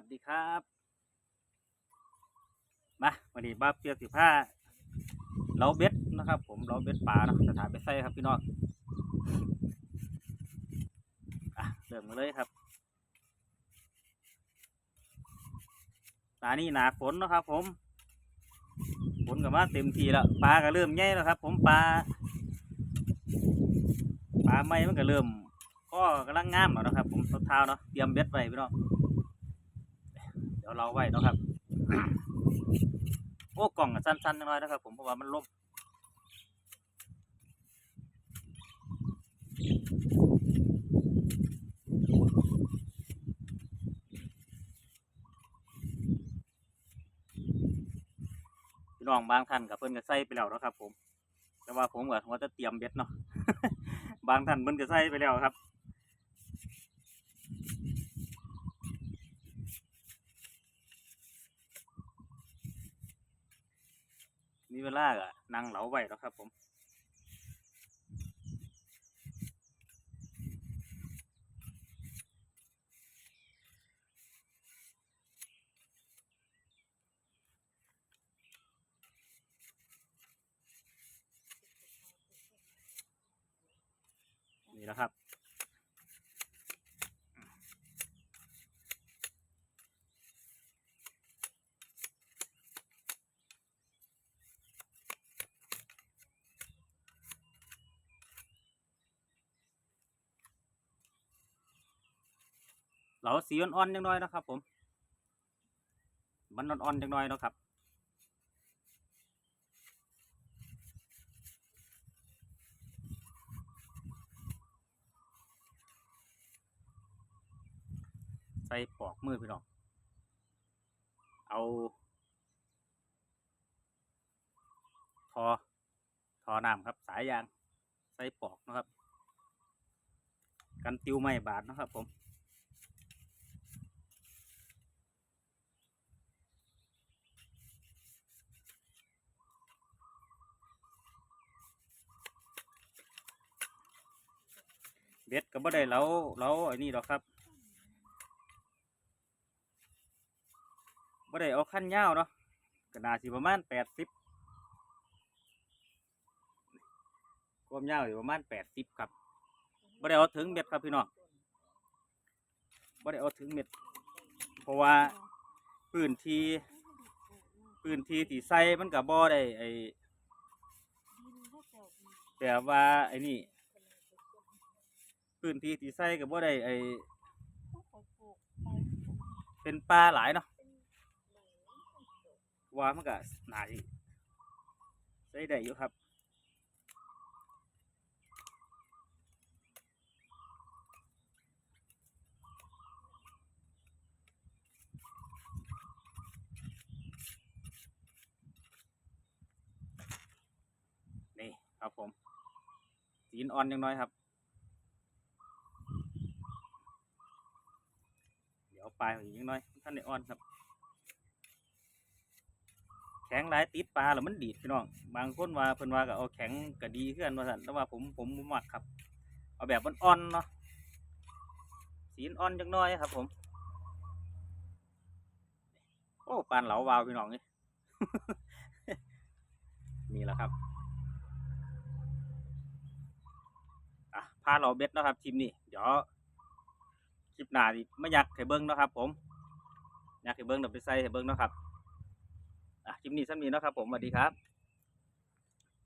วัสดีครับ มาวันนี้บ้าเปียกสิผ้าเราเบ็ดนะครับ ผมเราเบ็ดป่านะสถานไปใส่ครับพี่น้องอะเริ่มเลยครับตานี่หนาฝนนะครับ ผมฝนกับมาเต็มทีแล้วปลาก็เริ่มใหญ่แล้วครับ ผมปลาปลาไม่มันก็เริ่มก็กำลังงามแล้วนะครับ ผมเท้าเนาะเตรียมเบ็ดไว้พี่น้อง เดี๋ยวเราไว้นะครับโอ้กล่องสั้นๆน้อยนะครับ ผมเพราะว่ามันล่มพี่น้องบางท่านกับเพิ่อนก็ใส่ไปแล้วนะครับ ผม แต่ว่าผมกับว่าจะเตรียมเบ็ดเนาะบางท่านเพิ่นก็ใส่ไปแล้วครับ มีเวลาก็นั่งเหลาไว้แล้วครับ ผมนี่แหละครับ เราสีอ่อนๆจังน้อยนะครับ ผม มันอ่อนๆจังน้อยนะครับใส่ปอกมือพี่น้อง เอา ทอ ทอน้ำครับ สายยาง ใส่ปอกนะครับ กันติวไม่บาดนะครับผม เบ็ดก็บ่ได้แล้วแล้วไอ้นี่หรอกครับบ่ได้เอาขั้นยาวเนาะก็น่าสิประมาณแปดสิบความยาวอยู่ประมาณแปดสิบครับบ่ได้เอาถึงเม็ดครับพี่น้องบ่ได้เอาถึงเม็ด เพราะว่าพื้นที่พื้นที่ที่ใส่มันก็บ่ได้ไอแต่ว่าไอ้นี่ พื้นที่ที่ใส่ก็บ่ได้ไอ้เป็นปลาหลายเนาะว่ามันก็หนาอยู่ใส่ได้อยู่ครับนี่ครับผมสีนอ่อนยังน้อยครับ เดี๋ยว ปลายอีกนิดน้อยท่านได้อ่อนครับ แข็งหลายติดปลาแล้วมันดีดพี่น้องบางคนว่าเพิ่นว่าก็เอาแข็งก็ดีขึ้นว่าสั่นแต่ว่าผมผมบ่มักครับ เอาแบบมันอ่อนๆเนาะสีอ่อนจังน้อยครับ ผม โอ้ปานเหลาวาวพี่น้องนี่นี่แหละครับอะพาเราเบ็ดนะครับทีมนี้เดี๋ยว คลิปหน้าดิไม่อยากให้เบิ้งเนาะครับ ผม อยากให้เบิ้งเดี๋ยวไปใส่ให้เบิ้งเนาะครับอะคลิปนี้สั้นนี้เนาะครับ ผมสวัสดีครับ